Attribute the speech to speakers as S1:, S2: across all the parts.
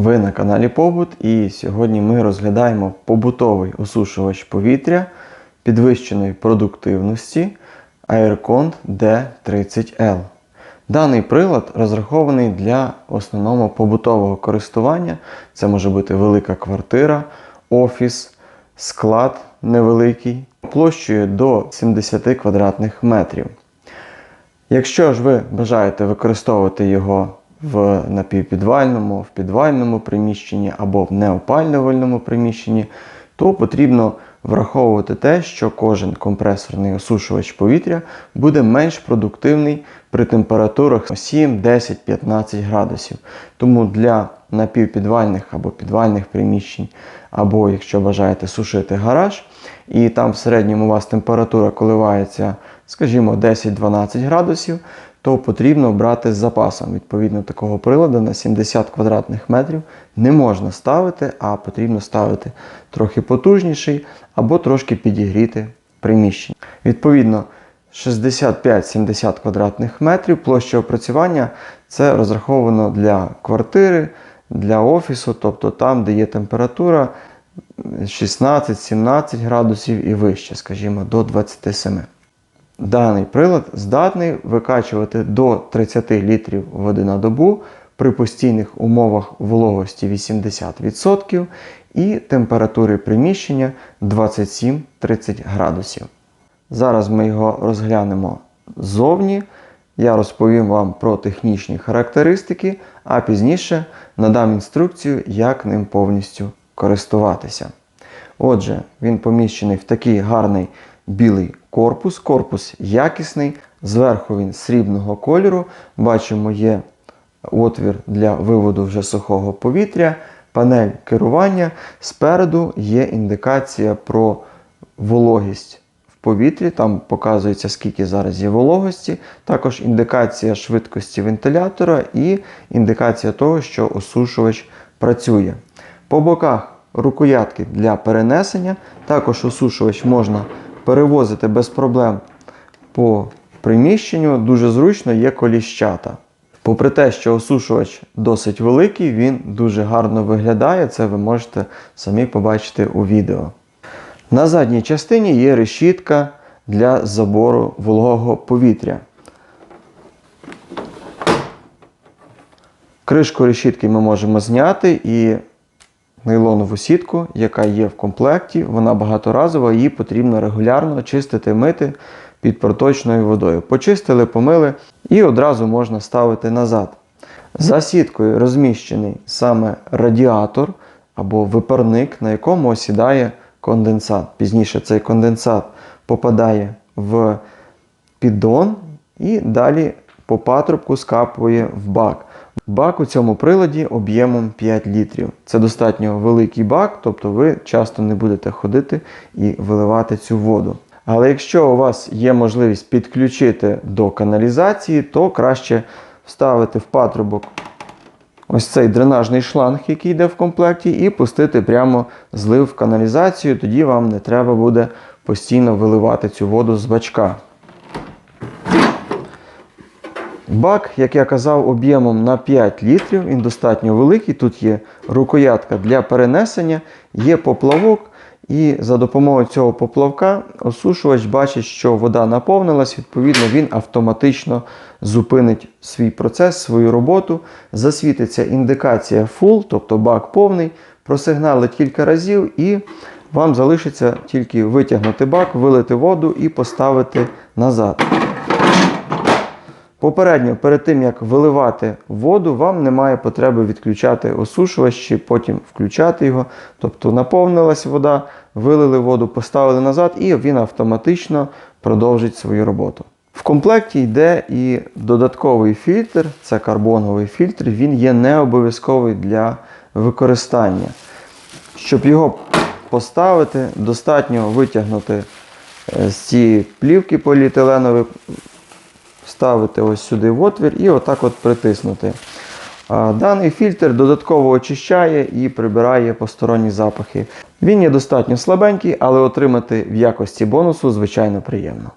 S1: Ви на каналі Побут і сьогодні ми розглядаємо побутовий осушувач повітря підвищеної продуктивності Aircon D30L. Даний прилад розрахований для основного побутового користування. Це може бути велика квартира, офіс, склад невеликий, площею до 70 квадратних метрів. Якщо ж ви бажаєте використовувати його в напівпідвальному, в підвальному приміщенні або в неопалювальному приміщенні, то потрібно враховувати те, що кожен компресорний осушувач повітря буде менш продуктивний при температурах 7, 10, 15 градусів. Тому для напівпідвальних або підвальних приміщень, або якщо бажаєте сушити гараж, і там в середньому у вас температура коливається, скажімо, 10-12 градусів, то потрібно брати з запасом. Відповідно, такого приладу на 70 квадратних метрів не можна ставити, а потрібно ставити трохи потужніший або трошки підігріти приміщення. Відповідно, 65-70 квадратних метрів площа опрацювання це розраховано для квартири, для офісу, тобто там, де є температура 16-17 градусів і вище, скажімо, до 27. Даний прилад здатний викачувати до 30 літрів води на добу при постійних умовах вологості 80% і температури приміщення 27-30 градусів. Зараз ми його розглянемо ззовні. Я розповім вам про технічні характеристики, а пізніше надам інструкцію, як ним повністю користуватися. Отже, він поміщений в такий гарний білий корпус. Корпус якісний, зверху він срібного кольору. Бачимо, є отвір для виводу вже сухого повітря, панель керування. Спереду є індикація про вологість в повітрі. Там показується, скільки зараз є вологості. Також індикація швидкості вентилятора і індикація того, що осушувач працює. По боках рукоятки для перенесення. Також осушувач можна перевозити без проблем по приміщенню. Дуже зручно є коліщата. Попри те, що осушувач досить великий, він дуже гарно виглядає. Це ви можете самі побачити у відео. На задній частині є решітка для забору вологого повітря. Кришку решітки ми можемо зняти і нейлонову сітку, яка є в комплекті, вона багаторазова, її потрібно регулярно чистити, мити під проточною водою. Почистили, помили і одразу можна ставити назад. За сіткою розміщений саме радіатор або випарник, на якому осідає конденсат. Пізніше цей конденсат попадає в піддон і далі по патрубку скапує в бак. Бак у цьому приладі об'ємом 5 літрів. Це достатньо великий бак, тобто ви часто не будете ходити і виливати цю воду. Але якщо у вас є можливість підключити до каналізації, то краще вставити в патрубок ось цей дренажний шланг, який йде в комплекті, і пустити прямо злив в каналізацію. Тоді вам не треба буде постійно виливати цю воду з бачка. Бак, як я казав, об'ємом на 5 літрів, він достатньо великий. Тут є рукоятка для перенесення, є поплавок, і за допомогою цього поплавка осушувач бачить, що вода наповнилась, відповідно, він автоматично зупинить свій процес, свою роботу. Засвітиться індикація full, тобто бак повний, просигналить кілька разів і вам залишиться тільки витягнути бак, вилити воду і поставити назад. Попередньо, перед тим як виливати воду, вам немає потреби відключати осушувач чи потім включати його. Тобто наповнилась вода, вилили воду, поставили назад, і він автоматично продовжить свою роботу. В комплекті йде і додатковий фільтр, це карбоновий фільтр, він є не обов'язковий для використання. Щоб його поставити, достатньо витягнути е, з цієї плівки поліетиленової, вставити ось сюди в отвір і отак от притиснути. Даний фільтр додатково очищає і прибирає посторонні запахи. Він є достатньо слабенький, але отримати в якості бонусу звичайно приємно.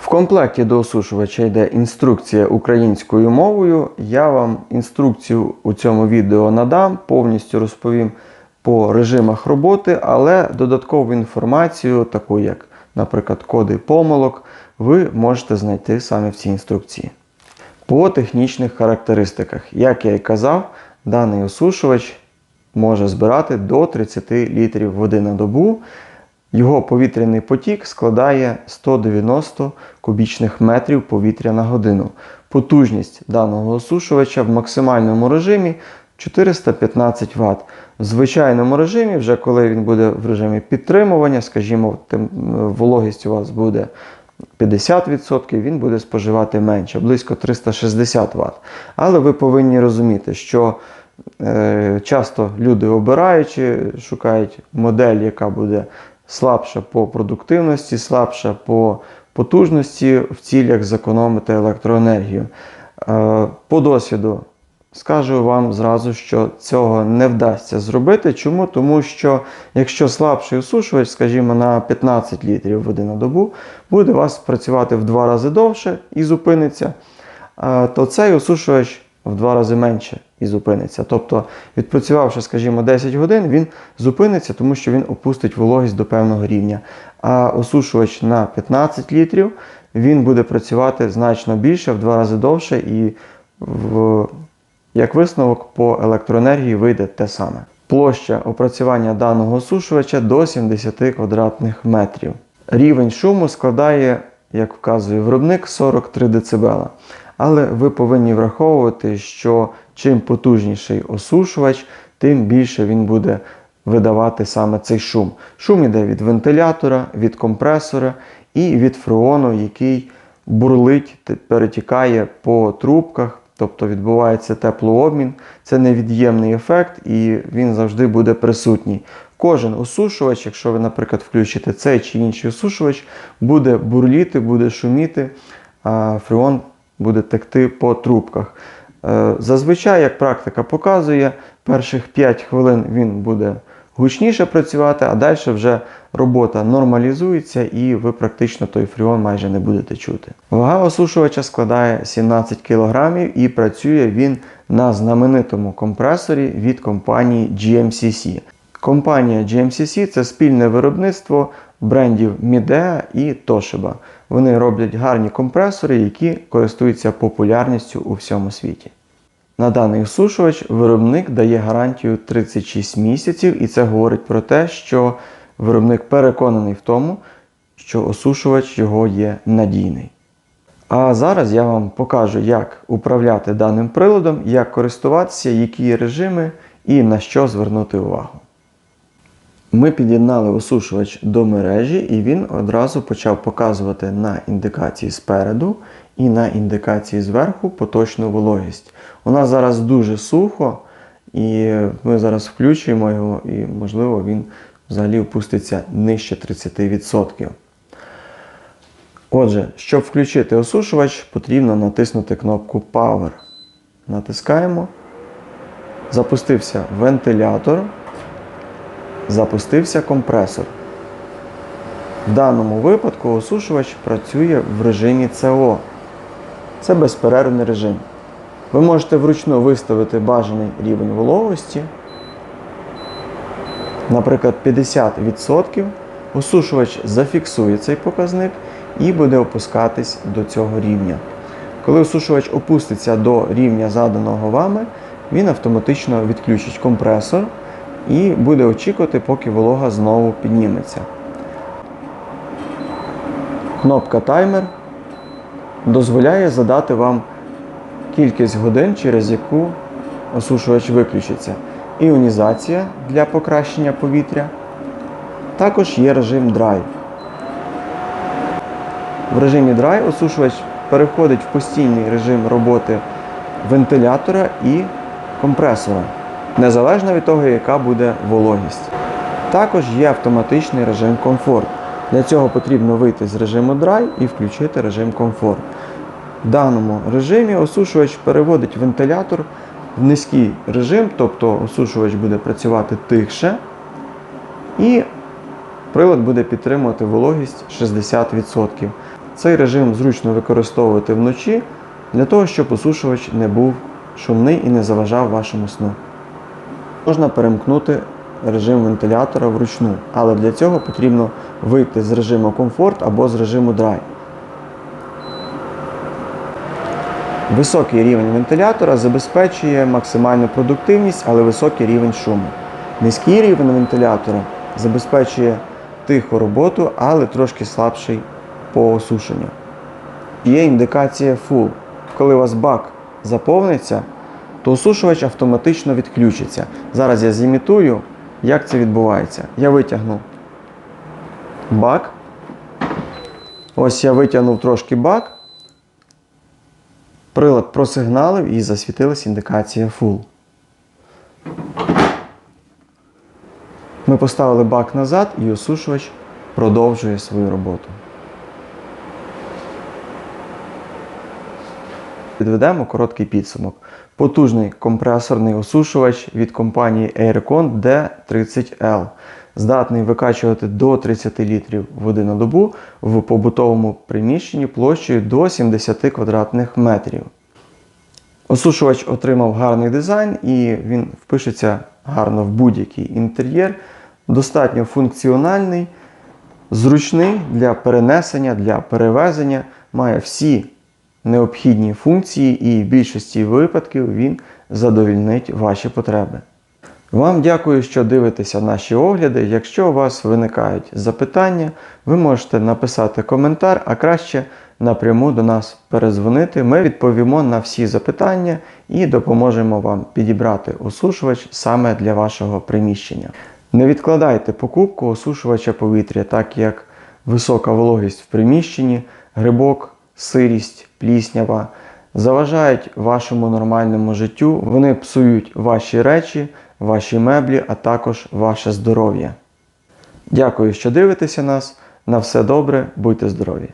S1: В комплекті до осушувача йде інструкція українською мовою. Я вам інструкцію у цьому відео надам, повністю розповім по режимах роботи, але додаткову інформацію, таку як, наприклад, коди помилок, ви можете знайти саме в цій інструкції. По технічних характеристиках, як я і казав, даний осушувач може збирати до 30 літрів води на добу. Його повітряний потік складає 190 кубічних метрів повітря на годину. Потужність даного осушувача в максимальному режимі 415 Вт. В звичайному режимі, вже коли він буде в режимі підтримування, скажімо, тем- вологість у вас буде 50%, він буде споживати менше, близько 360 Вт. Але ви повинні розуміти, що е, часто люди обираючи, шукають модель, яка буде слабша по продуктивності, слабша по потужності в цілях зекономити електроенергію. Е, По досвіду скажу вам зразу, що цього не вдасться зробити. Чому? Тому що якщо слабший осушувач, скажімо, на 15 літрів води на добу, буде у вас працювати в два рази довше і зупиниться, то цей осушувач в два рази менше і зупиниться. Тобто, відпрацювавши, скажімо, 10 годин, він зупиниться, тому що він опустить вологість до певного рівня. А осушувач на 15 літрів він буде працювати значно більше, в два рази довше, і в, як висновок по електроенергії вийде те саме. Площа опрацювання даного осушувача до 70 квадратних метрів. Рівень шуму складає, як вказує виробник, 43 дБ. Але ви повинні враховувати, що чим потужніший осушувач, тим більше він буде видавати саме цей шум. Шум іде від вентилятора, від компресора і від фреону, який бурлить, перетікає по трубках, тобто відбувається теплообмін. Це невід'ємний ефект і він завжди буде присутній. Кожен осушувач, якщо ви, наприклад, включите цей чи інший осушувач, буде бурліти, буде шуміти, а фреон буде текти по трубках. Е, Зазвичай, як практика показує, перших 5 хвилин він буде гучніше працювати, а далі вже робота нормалізується і ви практично той фреон майже не будете чути. Вага осушувача складає 17 кг і працює він на знаменитому компресорі від компанії GMCC. Компанія GMCC це спільне виробництво брендів Midea і Toshiba. Вони роблять гарні компресори, які користуються популярністю у всьому світі. На даний осушувач виробник дає гарантію 36 місяців, і це говорить про те, що виробник переконаний в тому, що осушувач його є надійний. А зараз я вам покажу, як управляти даним приладом, як користуватися, які режими і на що звернути увагу. Ми під'єднали осушувач до мережі, і він одразу почав показувати на індикації спереду і на індикації зверху поточну вологість. У нас зараз дуже сухо, і ми зараз включимо його, і, можливо, він взагалі опуститься нижче 30%. Отже, щоб включити осушувач, потрібно натиснути кнопку Power. Натискаємо. Запустився вентилятор запустився компресор. В даному випадку осушувач працює в режимі CO. Це безперервний режим. Ви можете вручну виставити бажаний рівень вологості. Наприклад, 50%. Осушувач зафіксує цей показник і буде опускатись до цього рівня. Коли осушувач опуститься до рівня заданого вами, він автоматично відключить компресор і буде очікувати, поки волога знову підніметься. Кнопка таймер дозволяє задати вам кількість годин, через яку осушувач виключиться. Іонізація для покращення повітря. Також є режим Dry. В режимі Dry осушувач переходить в постійний режим роботи вентилятора і компресора незалежно від того, яка буде вологість. Також є автоматичний режим комфорт. Для цього потрібно вийти з режиму Dry і включити режим комфорт. В даному режимі осушувач переводить вентилятор в низький режим, тобто осушувач буде працювати тихше, і прилад буде підтримувати вологість 60%. Цей режим зручно використовувати вночі для того, щоб осушувач не був шумний і не заважав вашому сну. Можна перемкнути режим вентилятора вручну, але для цього потрібно вийти з режиму комфорт або з режиму драй. Високий рівень вентилятора забезпечує максимальну продуктивність, але високий рівень шуму. Низький рівень вентилятора забезпечує тиху роботу, але трошки слабший по осушенню. Є індикація Full. Коли у вас бак заповниться, то осушувач автоматично відключиться. Зараз я зімітую, як це відбувається. Я витягну бак. Ось я витягнув трошки бак. Прилад просигналив і засвітилась індикація Full. Ми поставили бак назад і осушувач продовжує свою роботу. Підведемо короткий підсумок. Потужний компресорний осушувач від компанії Aircon D30L. Здатний викачувати до 30 літрів води на добу в побутовому приміщенні площею до 70 квадратних метрів. Осушувач отримав гарний дизайн і він впишеться гарно в будь-який інтер'єр. Достатньо функціональний, зручний для перенесення, для перевезення, має всі необхідні функції і в більшості випадків він задовільнить ваші потреби. Вам дякую, що дивитеся наші огляди. Якщо у вас виникають запитання, ви можете написати коментар, а краще напряму до нас перезвонити. Ми відповімо на всі запитання і допоможемо вам підібрати осушувач саме для вашого приміщення. Не відкладайте покупку осушувача повітря, так як висока вологість в приміщенні, грибок, сирість, пліснява заважають вашому нормальному життю, вони псують ваші речі, ваші меблі, а також ваше здоров'я. Дякую, що дивитеся нас. На все добре, будьте здорові!